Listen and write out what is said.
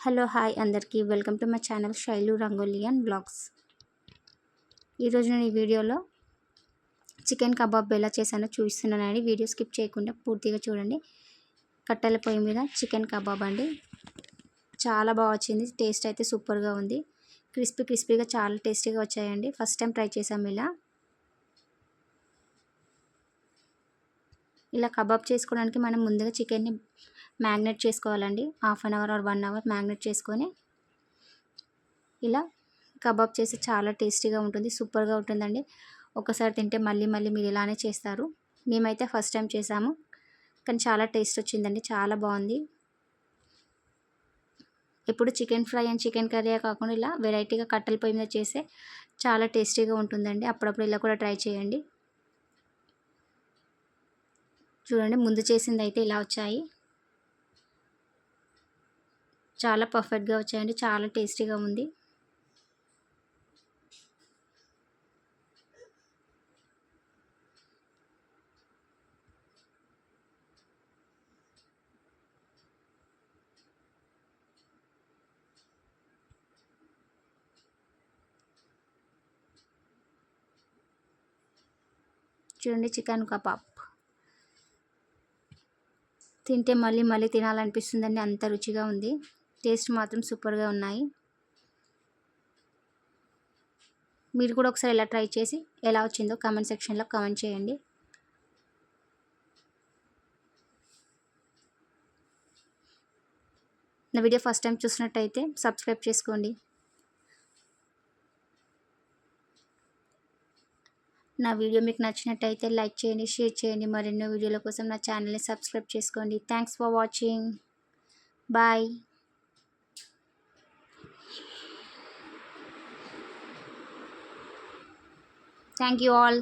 Hello hi అందరికీ. Welcome to my channel Sailu Rangoli and vlogs ఈరోజు నేను ఈ వీడియోలో చికెన్ కబాబ్ ఎలా చేశానో చూపిస్తున్నానండి వీడియో స్కిప్ చేయకుండా పూర్తిగా చూడండి. కట్టెల పొయ్యి మీద చికెన్ కబాబ్ అండి. చాలా బాగా వచ్చింది. టేస్ట్ అయితే సూపర్గా ఉంది. క్రిస్పీ క్రిస్పీగా చాలా టేస్టీగా వచ్చాయండి. ఫస్ట్ టైం ట్రై చేసాము ఇలా. ఇలా కబాబ్ చేసుకోవడానికి మనం ముందుగా చికెన్ని మ్యాగ్నెట్ చేసుకోవాలండి. Half an hour or one hour marinate చేసుకొని ఇలా కబాబ్ చేసి చాలా టేస్టీగా ఉంటుంది సూపర్గా ఉంటుందండి. ఒకసారి తింటే మళ్ళీ మళ్ళీ మీరు ఇలానే చేస్తారు. మేమైతే ఫస్ట్ టైం చేసాము కానీ చాలా టేస్ట్ వచ్చిందండి చాలా బాగుంది. ఇప్పుడు chicken fry and chicken curry కాకుండా ఇలా వెరైటీగా కట్టెల పొయ్యి మీద చేస్తే చాలా టేస్టీగా ఉంటుందండి. అప్పుడప్పుడు ఇలా కూడా ట్రై చేయండి. చూడండి ముందు చేసింది అయితే ఇలా వచ్చాయి. చాలా పర్ఫెక్ట్గా వచ్చాయండి చాలా టేస్టీగా ఉంది. చూడండి చికెన్ కబాబ్ తింటే మళ్ళీ మళ్ళీ తినాలనిపిస్తుందండి. అంత రుచిగా ఉంది. టేస్ట్ మాత్రం సూపర్గా ఉన్నాయి. మీరు కూడా ఒకసారి ఇలా ట్రై చేసి ఎలా వచ్చిందో కామెంట్ సెక్షన్లో కామెంట్ చేయండి. నా వీడియో ఫస్ట్ టైం చూసినట్టయితే సబ్స్క్రైబ్ చేసుకోండి. నా వీడియో మీకు నచ్చినట్టయితే లైక్ చేయండి షేర్ చేయండి. మరెన్నో వీడియోల కోసం నా ఛానల్ని సబ్స్క్రైబ్ చేసుకోండి. Thanks for watching bye thank you all